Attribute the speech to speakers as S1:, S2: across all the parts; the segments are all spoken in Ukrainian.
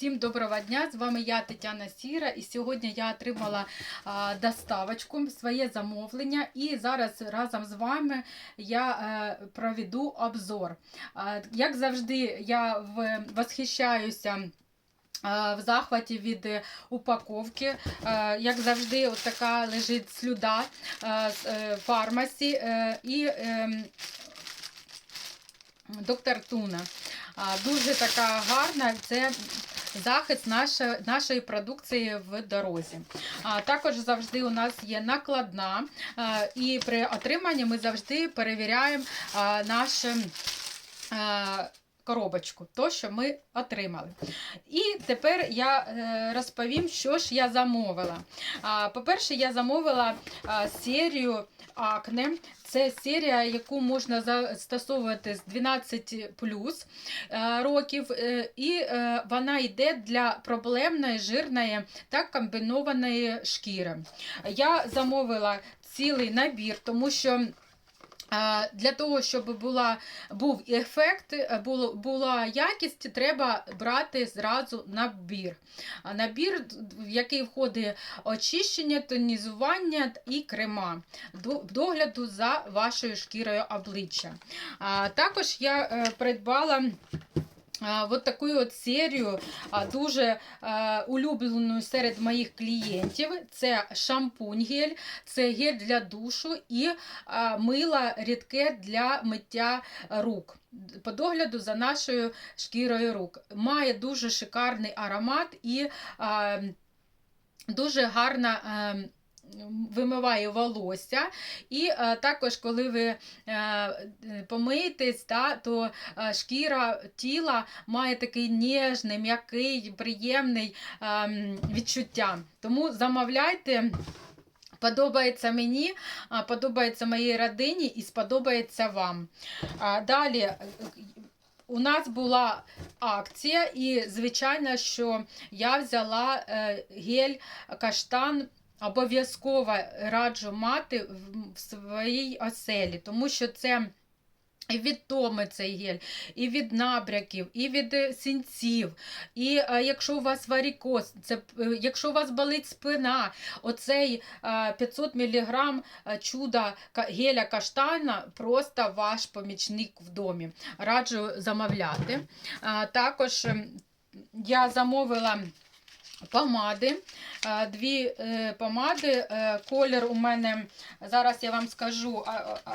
S1: Всім доброго дня! З вами я Тетяна Сіра, і сьогодні я отримала доставочку, своє замовлення. І зараз разом з вами я е, проведу обзор. Як завжди, я восхищаюся. В захваті від упаковки. Як завжди, от така лежить слюда з е, фармасі е, і ем, доктор Туна. Дуже така гарна. Це захист нашої, нашої продукції в дорозі. А, також завжди у нас є накладна, і при отриманні ми завжди перевіряємо а, коробочку, то, що ми отримали. І тепер я е, розповім, що ж я замовила. По-перше, я замовила серію акне. Це серія, яку можна застосовувати з 12 плюс е, років, е, і вона йде для проблемної, жирної та комбінованої шкіри. Я замовила цілий набір, тому що. Для того, щоб була, був ефект, е, було, була якість, треба брати зразу набір. Набір, в який входить очищення, тонізування і крема до- догляду за вашою шкірою обличчя. Також я е, придбала. А, От таку от серію дуже улюблену серед моїх клієнтів. Це шампунь гель, це гель для душу і мило рідке для миття рук. По догляду за нашою шкірою рук. Має дуже шикарний аромат і дуже гарна. Вимиває волосся, і е, також, коли ви е, помиєтесь, та, то е, шкіра тіла має такий ніжний, м'який, приємний е, відчуття. Тому замовляйте. Подобається мені, подобається моїй родині і сподобається вам. Далі у нас була акція, і, звичайно, що я взяла гель каштан. Обов'язково раджу мати в- своїй оселі, тому що це і від томи цей гель, і від набряків, і від е, сінців. І е, якщо у вас варікоз, це, е, якщо у вас болить спина, оцей е, 500 мг чуда геля каштана просто ваш помічник в домі. Раджу замовляти. Також ем, я замовила. Помади, Е, дві е, помади. Е, Колір у мене, зараз я вам скажу,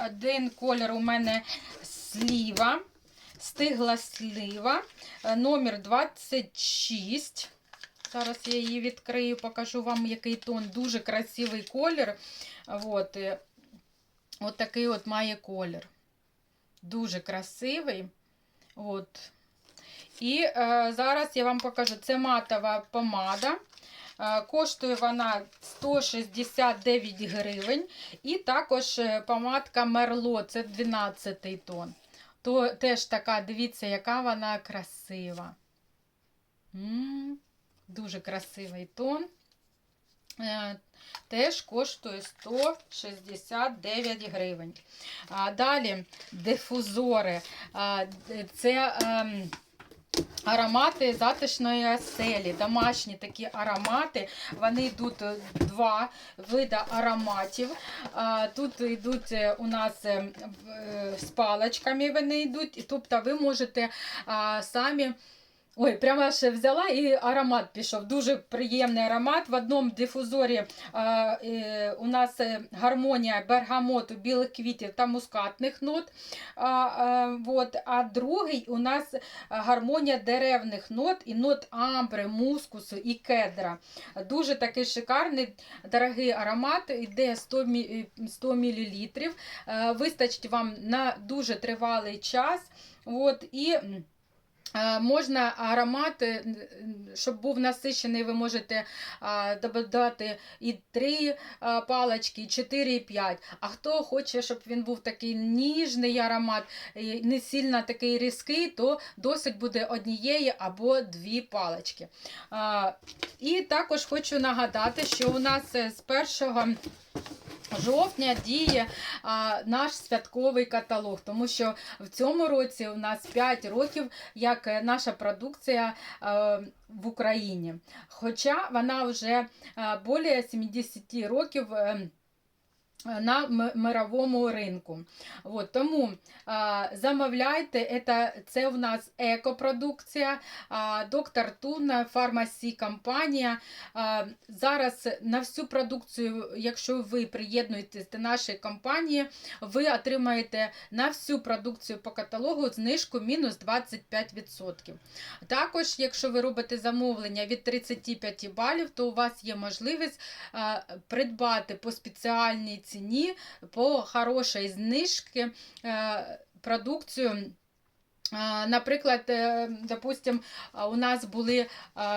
S1: один колір у мене сліва, стигла слива, номер 26. Зараз я її відкрию, покажу вам, який тон. Дуже красивий колір. От, от такий от має колір. Дуже красивий. От. І е, зараз я вам покажу, це матова помада. Е, Коштує вона 169 гривень. І також е, помадка Мерло, це 12 тон. То теж така, дивіться, яка вона красива. М, Дуже красивий тон. Е, Теж коштує 169 гривень. Далі дифузори. Це ем, аромати затишної оселі, домашні такі аромати. Вони йдуть е, два види ароматів. Тут йдуть е, у нас е, з паличками вони йдуть, тобто ви можете самі. Ой, прямо аж взяла і аромат пішов. Дуже приємний аромат. В одному дифузорі а, е, у нас е, гармонія бергамоту, білих квітів та мускатних нот. А, а, вот. а другий у нас гармонія деревних нот і нот амбри, мускусу і кедра. Дуже такий шикарний, дорогий аромат, йде 100, мі- 100 мл. Вистачить вам на дуже тривалий час. От, і Е, Можна аромат, е, н- н- щоб був насичений, ви можете додати і 3 а, палички, і 4, і 5. А хто хоче, щоб він був такий ніжний аромат, не сильно такий різкий, то досить буде однієї або дві палички. А, І також хочу нагадати, що у нас е, з 1 жовтня діє а, наш святковий каталог, тому що в цьому році у нас 5 років, як е, наша продукція а, в Україні. Хоча вона вже е, більше 70 років. Е, на мировому ринку. От, тому а, замовляйте, це, це у нас екопродукція, а, доктор Тун, фармасі компанія. А, зараз на всю продукцію, якщо ви приєднуєтесь до нашої компанії, ви отримаєте на всю продукцію по каталогу знижку мінус 25%. Також, якщо ви робите замовлення від 35 балів, то у вас є можливість а, придбати по спеціальній ціні, по хорошій знижці е, продукцію. Наприклад, е, допустим, у нас були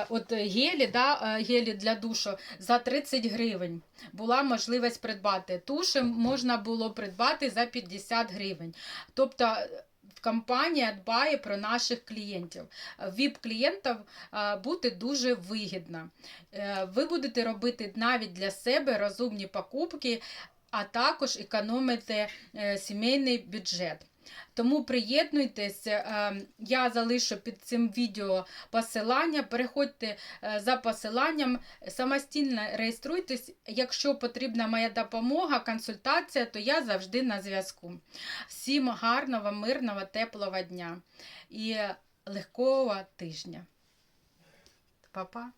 S1: от гелі, да, гелі для душу за 30 гривень. Була можливість придбати. Туші можна було придбати за 50 гривень. Тобто компанія дбає про наших клієнтів. ВІП-клієнтів а, бути дуже вигідно. Е, Ви будете робити навіть для себе розумні покупки, а також економити е, сімейний бюджет. Тому приєднуйтесь, е, я залишу під цим відео посилання. Переходьте е, за посиланням, самостійно реєструйтесь. Якщо потрібна моя допомога, консультація, то я завжди на зв'язку. Всім гарного, мирного, теплого дня і легкого тижня. Па-па!